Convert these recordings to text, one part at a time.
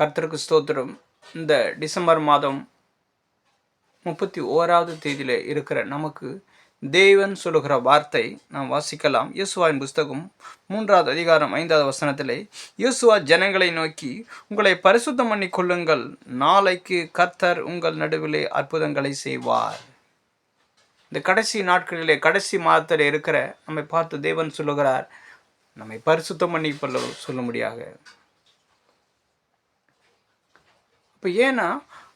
கர்த்தருக்கு ஸ்தோத்திரம். இந்த டிசம்பர் மாதம் முப்பத்தி ஓராவது தேதியில் இருக்கிற நமக்கு தேவன் சொல்லுகிற வார்த்தை நாம் வாசிக்கலாம். இயேசுவாவின் புஸ்தகம் மூன்றாவது அதிகாரம் ஐந்தாவது வசனத்திலே இயேசுவா ஜனங்களை நோக்கி உங்களை பரிசுத்தம் பண்ணி கொள்ளுங்கள். நாளைக்கு கர்த்தர் உங்கள் நடுவிலே அற்புதங்களை செய்வார். இந்த கடைசி நாட்களிலே கடைசி மாதத்தில் இருக்கிற நம்மை பார்த்து தேவன் சொல்லுகிறார் நம்மை பரிசுத்தம் பண்ணி கொள்ள சொல்ல இப்போ ஏன்னா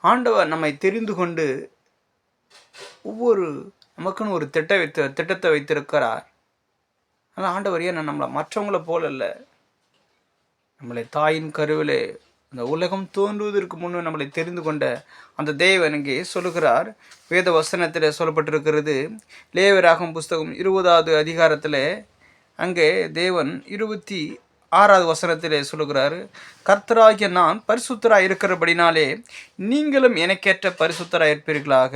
ஆண்டவர் நம்மை தெரிந்து கொண்டு ஒவ்வொரு நமக்குன்னு ஒரு திட்ட வைத்து திட்டத்தை வைத்திருக்கிறார். ஆனால் ஆண்டவர் ஏன் நம்மளை மற்றவங்கள போல இல்லை. நம்மளை தாயின் கருவிலே அந்த உலகம் தோன்றுவதற்கு முன்பு நம்மளை தெரிந்து கொண்ட அந்த தேவன் இங்கே சொல்லுகிறார். வேத வசனத்தில் சொல்லப்பட்டிருக்கிறது லேவராகும் புஸ்தகம் இருபதாவது அதிகாரத்தில் அங்கே தேவன் இருபத்தி ஆறாவது வசனத்திலே சொல்லுகிறாரு கர்த்தராகிய நான் பரிசுத்தராக இருக்கிறபடினாலே நீங்களும் எனக்கேற்ற பரிசுத்தராக இருப்பீர்களாக.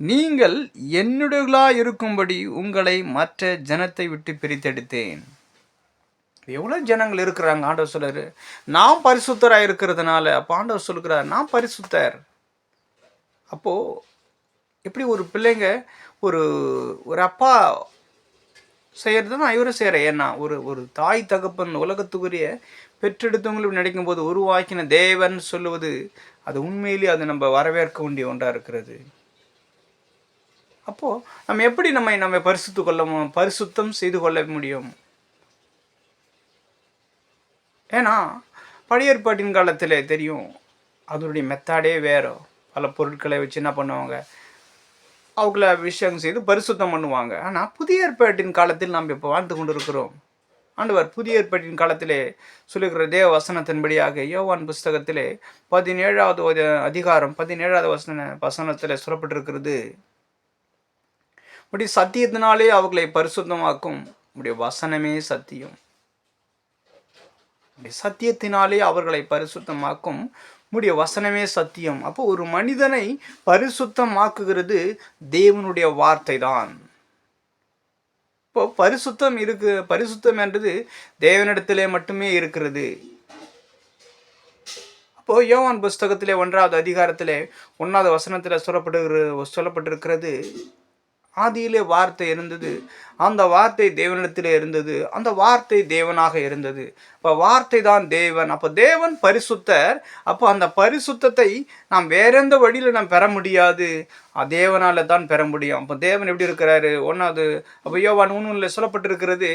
நீங்கள் என்னுடையர்களாக இருக்கும்படி உங்களை மற்ற ஜனத்தை விட்டு பிரித்தெடுத்தேன். எவ்வளோ ஜனங்கள் இருக்கிறாங்க ஆண்டவர் சொல்லர் நான் பரிசுத்தராக இருக்கிறதுனால அப்போ ஆண்டவர் சொல்லுகிறார் நான் பரிசுத்தர். அப்போது எப்படி ஒரு பிள்ளைங்க ஒரு ஒரு அப்பா செய்கிறது இவரும் செய்கிறேன் ஏன்னா ஒரு ஒரு தாய் தகப்பன் உலகத்துக்குரிய பெற்றெடுத்தவங்களும் நினைக்கும் போது உருவாக்கின தேவன் சொல்லுவது அது உண்மையிலேயே அது நம்ம வரவேற்க வேண்டிய ஒன்றாக இருக்கிறது. அப்போது நம்ம எப்படி நம்மை நம்ம பரிசுத்து கொள்ள பரிசுத்தம் செய்து கொள்ள முடியும்? ஏன்னா பழைய ஏற்பாட்டின் காலத்தில் தெரியும் அதனுடைய மெத்தாடே வேறு. பல பொருட்களை வச்சு என்ன பண்ணுவாங்க? அவங்கள விஷயம் செய்து பரிசுத்தம் பண்ணுவாங்க. ஆனால் புதிய ஏற்பாட்டின் காலத்தில் நாம் இப்போ வாழ்ந்து கொண்டிருக்கிறோம். ஆண்டவர் புதிய ஏற்பாட்டின் காலத்திலே சொல்லுகிற தேவ வசனத்தின்படியாக யோவான் புஸ்தகத்திலே பதினேழாவது அதிகாரம் பதினேழாவது வசன வசனத்தில் சொல்லப்பட்டிருக்கிறது. இப்படி சத்தியத்தினாலே அவர்களை பரிசுத்தமாக்கும். உடைய வசனமே சத்தியம். சத்தியத்தினாலே அவர்களை பரிசுத்தமாக்கும். உம்முடைய வசனமே சத்தியம். அப்போ ஒரு மனிதனை பரிசுத்தமாக்குகிறது தேவனுடைய வார்த்தை தான் இப்போ பரிசுத்தம் இருக்கு பரிசுத்தம் என்றது தேவனிடத்திலே மட்டுமே இருக்கிறது. இப்போ யோவான் புஸ்தகத்திலே ஒன்றாவது அதிகாரத்திலே ஒன்றாவது வசனத்தில் சொல்லப்படுகிற சொல்லப்பட்டிருக்கிறது. ஆதியிலே வார்த்தை இருந்தது. அந்த வார்த்தை தேவனிடத்தில் இருந்தது. அந்த வார்த்தை தேவனாக இருந்தது. இப்போ வார்த்தை தான் தேவன். அப்போ தேவன் பரிசுத்தர். அப்போ அந்த பரிசுத்தத்தை நாம் வேற எந்த வழியில் நாம் பெற முடியாது. தேவனால் தான் பெற முடியும். அப்போ தேவன் எப்படி இருக்கிறாரு? ஒன்றாவது அப்போ யோவான் ஒன்று சொல்லப்பட்டிருக்கிறது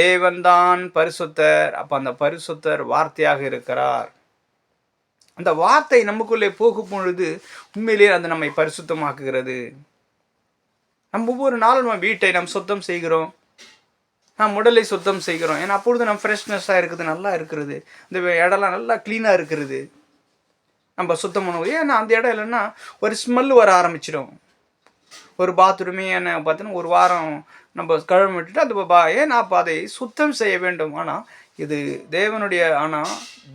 தேவன் தான் பரிசுத்தர். அப்போ அந்த பரிசுத்தர் வார்த்தையாக இருக்கிறார். அந்த வார்த்தை நமக்குள்ளே போகும் பொழுது உண்மையிலேயே அது நம்மை பரிசுத்தமாக்குகிறது. நம்ம ஒவ்வொரு நாளும் நம்ம வீட்டை நம்ம சுத்தம் செய்கிறோம். நாம் உடலை சுத்தம் செய்கிறோம். ஏன்னா அப்பொழுது நம்ம ஃப்ரெஷ்னஸ்ஸாக இருக்குது நல்லா இருக்கிறது. இந்த இடம்லாம் நல்லா க்ளீனாக இருக்கிறது. நம்ம சுத்தம் பண்ணுவோம். ஏன்னா அந்த இடம் இல்லைன்னா ஒரு ஸ்மெல் வர ஆரம்பிச்சிடும். ஒரு பாத்ரூமே என்ன பார்த்தீங்கன்னா ஒரு வாரம் நம்ம கழுவ விட்டுட்டு அந்த பா ஏன்னா அப்போ அதை சுத்தம் செய்ய வேண்டும். ஆனால் இது தேவனுடைய ஆனால்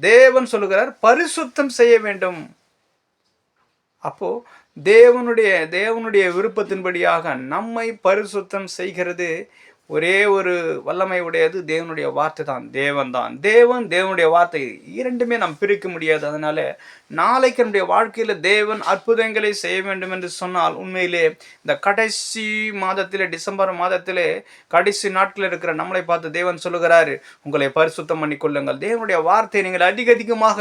தேவன் சொல்லுகிறார் பரிசுத்தம் செய்ய வேண்டும். அப்போது தேவனுடைய தேவனுடைய விருப்பத்தின்படியாக நம்மை பரிசுத்தம் செய்கிறது. ஒரே ஒரு வல்லமை உடையது தேவனுடைய வார்த்தை தான் தேவன் தான் தேவன் தேவனுடைய வார்த்தை. இரண்டுமே நாம் பிரிக்க முடியாது. அதனால நாளைக்கு நம்முடைய வாழ்க்கையில் தேவன் அற்புதங்களை செய்ய வேண்டும் என்று சொன்னால் உண்மையிலே இந்த கடைசி மாதத்திலே டிசம்பர் மாதத்திலே கடைசி நாட்களில் இருக்கிற நம்மளை பார்த்து தேவன் சொல்லுகிறாரு உங்களை பரிசுத்தம் பண்ணி கொள்ளுங்கள் தேவனுடைய வார்த்தையை நீங்கள் அதிக அதிகமாக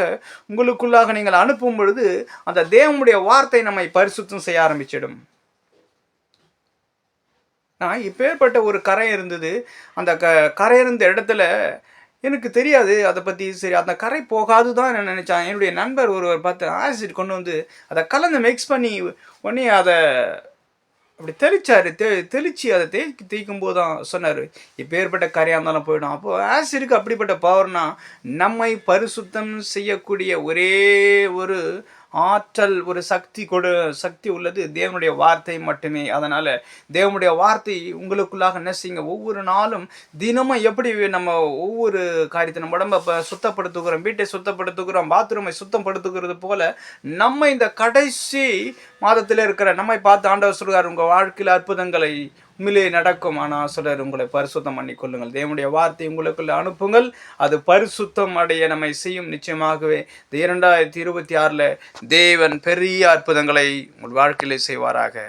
உங்களுக்குள்ளாக நீங்கள் அனுப்பும் பொழுது அந்த தேவனுடைய வார்த்தை நம்மை பரிசுத்தம் செய்ய ஆரம்பிச்சிடும். இப்பேற்பட்ட ஒரு கரை இருந்தது. அந்த க கரை இருந்த இடத்துல எனக்கு தெரியாது. அதை பற்றி சரி அந்த கரை போகாது தான் நான் நினச்சேன் என்னுடைய நண்பர் ஒருவர் பார்த்து ஆசிட் கொண்டு வந்து அதை கலந்து மிக்ஸ் பண்ணி உடனே அதை அப்படி தெளிச்சார். தெ தெளித்து அதை தேய்க்கு தேய்க்கும் போது தான் சொன்னார். இப்பேற்பட்ட கரையாக இருந்தாலும் போயிடும். அப்போது ஆசிடுக்கு அப்படிப்பட்ட பவர்னால் நம்மை பரிசுத்தம் செய்யக்கூடிய ஒரே ஒரு ஆற்றல் ஒரு சக்தி கொடு சக்தி உள்ளது. தேவனுடைய வார்த்தை மட்டுமே. அதனால் தேவனுடைய வார்த்தை உங்களுக்குள்ளாக என்ன செய்யுங்க ஒவ்வொரு நாளும் தினமும் எப்படி நம்ம ஒவ்வொரு காரியத்தை நம்ம உடம்பை இப்போ சுத்தப்படுத்துகிறோம் வீட்டை சுத்தப்படுத்துகிறோம் பாத்ரூமை சுத்தப்படுத்துகிறது போல நம்ம இந்த கடைசி மாதத்தில் இருக்கிற நம்மை பார்த்து ஆண்டவர் சொல்கிறார் உங்கள் வாழ்க்கையில் அற்புதங்களை உண்மையிலே நடக்கும். ஆனால் சிலர் உங்களை பரிசுத்தம் பண்ணி கொள்ளுங்கள் தேவனுடைய வார்த்தை உங்களுக்குள்ள அனுப்புங்கள். அது பரிசுத்தம் அடைய நம்மை செய்யும். நிச்சயமாகவே இந்த இரண்டாயிரத்தி இருபத்தி ஆறில் தேவன் பெரிய அற்புதங்களை உங்கள் வாழ்க்கையிலே செய்வாராக.